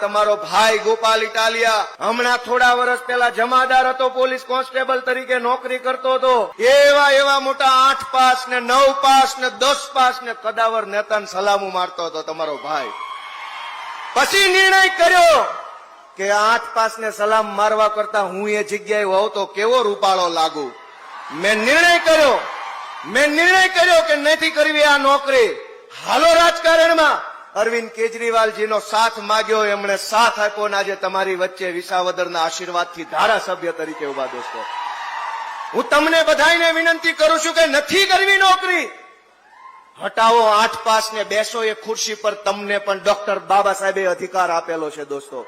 તમારો ભાઈ ગોપાલ ઇટાલિયા હમણાં થોડા વર્ષ પહેલા જમાદાર હતો, પોલીસ કોન્સ્ટેબલ તરીકે નોકરી કરતો હતો. એવા એવા મોટા આઠ પાસ ને નવ પાસ ને દસ પાસ ને કદાવર નેતાને સલામું મારતો હતો તમારો ભાઈ. પછી નિર્ણય કર્યો કે આઠ પાસ ને સલામ મારવા કરતા હું એ જગ્યાએ હોઉં તો કેવો રૂપાળો લાગુ? મેં નિર્ણય કર્યો. મેં નિર્ણય કર્યો કે નથી કરવી આ નોકરી. હાલો રાજકારણમાં. અરવિંદ કેજરીવાલજીનો સાથ માગ્યો, એમણે સાથ આપ્યો ને આજે તમારી વચ્ચે વિસાવદરના આશીર્વાદથી ધારાસભ્ય તરીકે ઊભા દોસ્તો હું તમને બધાને વિનંતી કરું છું કે નથી કરવી નોકરી. હટાવો આઠ પાસ ને બેસો એ ખુરશી પર તમને પણ ડોક્ટર બાબા સાહેબે અધિકાર આપેલો છે દોસ્તો.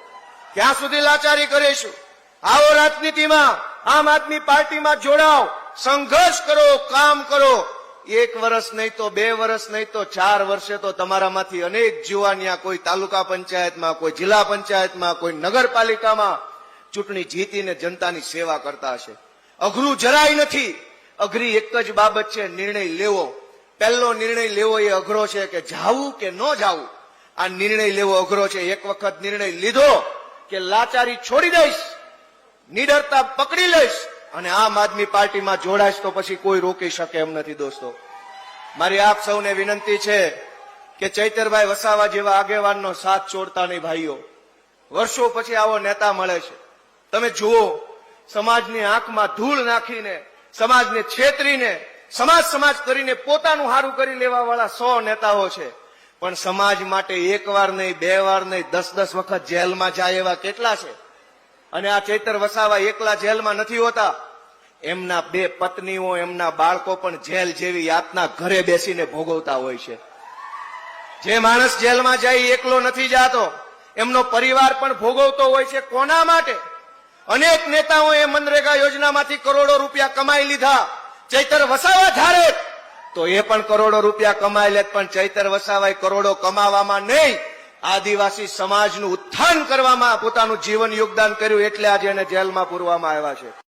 ક્યાં સુધી લાચારી કરીશું? આવો રાજનીતિમાં, આમ આદમી પાર્ટીમાં જોડાઓ, સંઘર્ષ કરો, કામ કરો. એક વર્ષ નહીં તો બે વર્ષ નહીં તો ચાર વર્ષે તો તમારામાંથી અનેક જુવાનિયા કોઈ તાલુકા પંચાયતમાં, કોઈ જિલ્લા પંચાયતમાં, કોઈ નગરપાલિકામાં ચૂંટણી જીતીને જનતાની સેવા કરતા હશે. અઘરું જરાય નથી. અઘરી એક જ બાબત છે, નિર્ણય લેવો. પહેલો નિર્ણય લેવો એ અઘરો છે કે જાવું કે ન જાવું. આ નિર્ણય લેવો અઘરો છે. એક વખત નિર્ણય લીધો કે લાચારી છોડી દઈશ. નિડરતા પકડી લઈશ. અને આમ આદમી પાર્ટીમાં જોડાશ તો પછી કોઈ રોકી શકે એમ નથી, દોસ્તો. મારી આપ સૌને વિનંતી છે કે ચૈતરભાઈ વસાવા જેવા આગેવાનનો સાથ છોડતા નહીં, ભાઈઓ. વર્ષો પછી આવો નેતા મળે છે. તમે જુઓ, સમાજની આંખમાં ધૂળ નાખીને, સમાજને છેતરીને, સમાજ સમાજ કરીને પોતાનું હારું કરી લેવા વાળા સો નેતાઓ છે. પણ સમાજ માટે એક વાર નહીં, બે વાર નહીં, દસ દસ વખત જેલમાં જાય એવા કેટલા છે? અને આ ચૈતર વસાવા એકલા જેલમાં નથી હોતા. એમના બે પત્નીઓ, એમના બાળકો પણ જેલ જેવી યાતના ઘરે બેસીને ભોગવતા હોય છે. જે માણસ જેલમાં જાય એકલો નથી જાતો. એમનો પરિવાર પણ ભોગવતો હોય છે કોના માટે? અનેક નેતાઓએ મનરેગા યોજનામાંથી કરોડો રૂપિયા કમાઈ લીધા. ચૈતર વસાવા ધારે તો એ પણ કરોડો રૂપિયા કમાઈ લેત પણ ચૈતર વસાવાય કરોડો કમાવામાં નહીં. આદિવાસી સમાજનું ઉત્થાન કરવામાં પોતાનું જીવન યોગદાન કર્યું એટલે આજે એને જેલમાં પૂરવામાં આવ્યા છે.